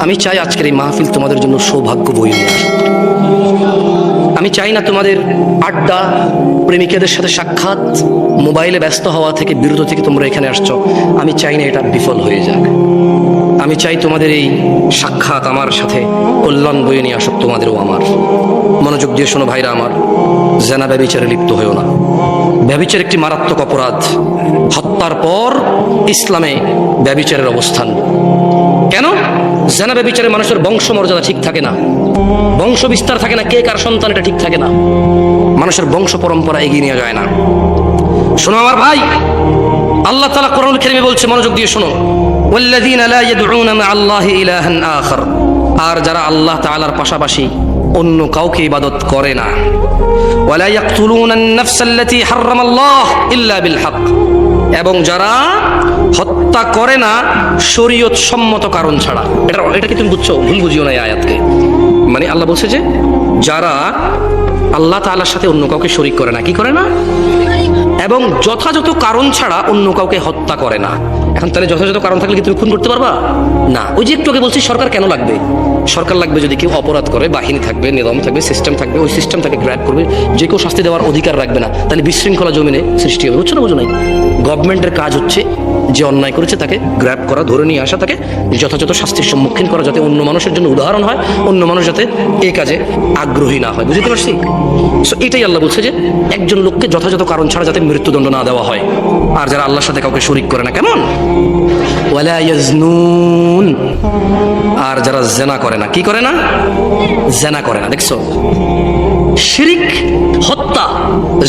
আমি চাই আজকের এই মাহফিল তোমাদের জন্য সৌভাগ্য বই আমি চাই না তোমাদের আড্ডা, প্রেমিকাদের সাথে সাক্ষাৎ, মোবাইলে ব্যস্ত হওয়া থেকে, বিরত থেকে তোমরা এখানে আসছো। আমি চাই না এটা বিফল হয়ে যাক। আমি চাই তোমাদের এই সাক্ষাৎ আমার সাথে কল্যাণ বয়ে নিয়ে আসুক, তোমাদেরও আমার। মনোযোগ দিয়ে শোনো ভাইরা আমার জেনা ব্যবিচারে লিপ্ত হয়েও না। ব্যবিচার একটি মারাত্মক অপরাধ। হত্যার পর ইসলামে ব্যবিচারের অবস্থান। কেন? জেনাবে বিচারে মানুষের বংশ মর্যাদা ঠিক থাকে না। বংশ বিস্তার থাকে না, কে কার সন্তান এটা ঠিক থাকে না। মানুষের বংশ পরম্পরা এগিয়ে নিয়ে যায় না। শোনো আমার ভাই, আল্লাহ তালা করুন খেলবে বলছে, মনোযোগ দিয়ে শোনো। আল্লাহ আর যারা আল্লাহ তালার পাশাপাশি অন্য কাউকে ইবাদত করে না। ইল্লা বিল এবং যারা হত্যা করে না, শরীয়ত সম্মত কারণ ছাড়া। এটা এটা কি তুমি বুঝছ? ভুল বুঝিও না আয়াতকে। মানে আল্লাহ বলছে যে, যারা আল্লাহ তাআলার সাথে অন্য কাউকে শরিক করে না, কি করে না? এবং যথাযথ কারণ ছাড়া অন্য কাউকে হত্যা করে না। এখন তাহলে যথাযথ কারণ থাকলে কি তুমি খুন করতে পারবা? না। ওই যে একটু আগে বলছি, সরকার কেন লাগবে? সরকার লাগবে যদি কেউ অপরাধ করে, বাহিনী থাকবে নিয়ম থাকবে সিস্টেম থাকবে, ওই সিস্টেম তাকে গ্র্যাপ করবে, যে কেউ শাস্তি দেওয়ার অধিকার রাখবে না, তাহলে বিশৃঙ্খলা জমিনে সৃষ্টি হবে। বুঝছ না, বুঝো নাই? গভর্নমেন্টের কাজ হচ্ছে যে অন্যায় করেছে তাকে গ্র্যাপ করা, ধরে নিয়ে আসা, তাকে যথাযথ শাস্তির সম্মুখীন করা, যাতে অন্য মানুষের জন্য উদাহরণ হয়, অন্য মানুষ যাতে এই কাজে আগ্রহী না হয়। বুঝতে পারছি? সো এটাই আল্লাহ বলছে যে একজন লোককে যথাযথ কারণ ছাড়া যাতে মৃত্যুদণ্ড না দেওয়া হয়। আর যারা আল্লাহর সাথে কাউকে শরিক করে না, কেমন? ওয়ালা ইয়াজনুন। আর যারা জেনা করে না, কি করে না? জেনা করে না, দেখছ? শিরিক, হত্যা,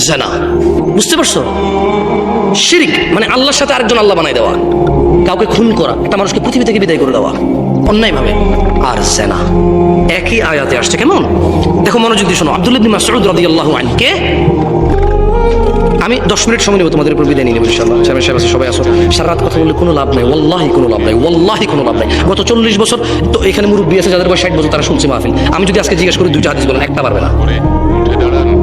জেনা। বুঝতে পারছ? শিরিক মানে আল্লাহর সাথে আরেকজন আল্লাহ বানাই দেওয়া। কাউকে খুন করা, একটা মানুষকে পৃথিবী থেকে বিদায় করে দেওয়া, অন্যায়ভাবে। আর জেনা। একই আয়াতে আসছে, কেমন? দেখো মনোযোগ দিয়ে শোনো, আব্দুল ইবনে মাসউদ রাদিয়াল্লাহু আনহু কে? আমি দশ মিনিট সময় নেব, তোমাদের উপর বিদায় নিয়ে নেব ইনশাল্লাহ সাহেব সাহেব আছে, সবাই আসো সারা রাত কথা বললে কোনো লাভ নাই, ওয়াল্লাহি কোনো লাভ নাই, ওয়াল্লাহি কোনো লাভ নাই। গত চল্লিশ বছর তো এখানে মুরব্বী আছে, যাদের বয়স ষাট বছর, তারা শুনছে মাহফিল। আমি যদি আজকে জিজ্ঞেস করি, দুইটা হাদিস বলেন, একটা পারবে না।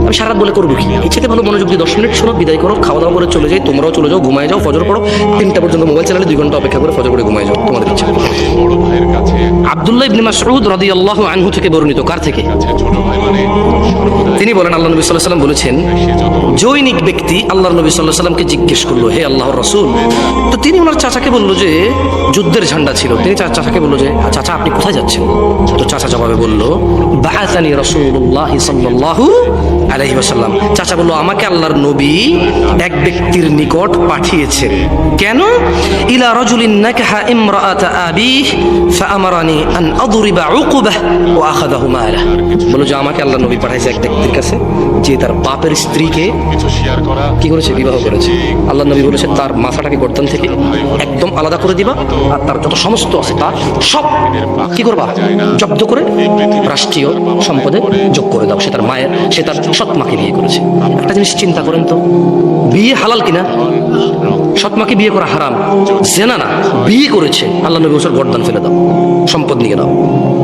আমি সারা বলে করব কি? থেকে ভালো মনোযোগ দিয়ে দশ মিনিট শোনো, বিদায় করো খাওয়া দাওয়া করে চলে যাই, তোমরাও চলে যাও, ঘুমায় যাও, ফজর পড়ো, তিনটা পর্যন্ত মোবাইল চালালে দুই ঘণ্টা অপেক্ষা করে ফজর করে ঘুমায় যাও, তোমাদের ইচ্ছা। আব্দুল্লাহ ইবনে মাসউদ রাদিয়াল্লাহু আনহু থেকে বর্ণিত, কার থেকে? তিনি বলেন, আল্লাহ নবী সাল্লাহ সাল্লাম বলেছেন, জৈনিক ব্যক্তি আল্লাহ নবী সাল্লাহ সাল্লামকে জিজ্ঞেস করল, হে আল্লাহর রসুল? তো তিনি ওনার চাচাকে যে, যুদ্ধের ঝান্ডা ছিল। তিনি চাচাকে যে চাচা আপনি কোথায় যাচ্ছেন? তো চাচা জবাবে বলল বাহাতানি রসুল্লাহ সাল্লাল্লাহু আলাইহি ওয়াসাল্লাম। চাচা বলল, আমাকে আল্লাহর নবী এক ব্যক্তির নিকট পাঠিয়েছেন। কেন? ইলা রাজুলিন নাকাহা ইমরাআতা আবিহ আন আদরিবা উকুবাহ বলল যে আমাকে নবী পাঠাইছে এক ব্যক্তির কাছে যে তার বাপের স্ত্রীকে কি করেছে? বিবাহ করেছে। আল্লাহ নবী বলেছে তার মাথাটাকে গর্দান থেকে একদম আলাদা করে দিবা আর তার যত সমস্ত আছে তার সব কি করবা? জব্দ করে রাষ্ট্রীয় সম্পদে যোগ করে দাও। সে তার মায়ের সে তার সৎ মাকে বিয়ে করেছে। একটা জিনিস চিন্তা করেন তো বিয়ে হালাল কিনা? সৎ মাকে বিয়ে করা হারাম জেনা না বিয়ে করেছে। আল্লাহ নবী বছর গর্দান ফেলে দাও। সম্পদ নিয়ে নাও।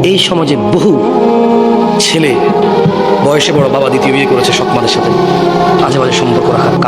এই সমাজে বহু ছেলে বয়সে বড় বাবা দ্বিতীয় বিয়ে করেছে সব মাদের সাথে। আজে বাজে সম্পর্ক রাখার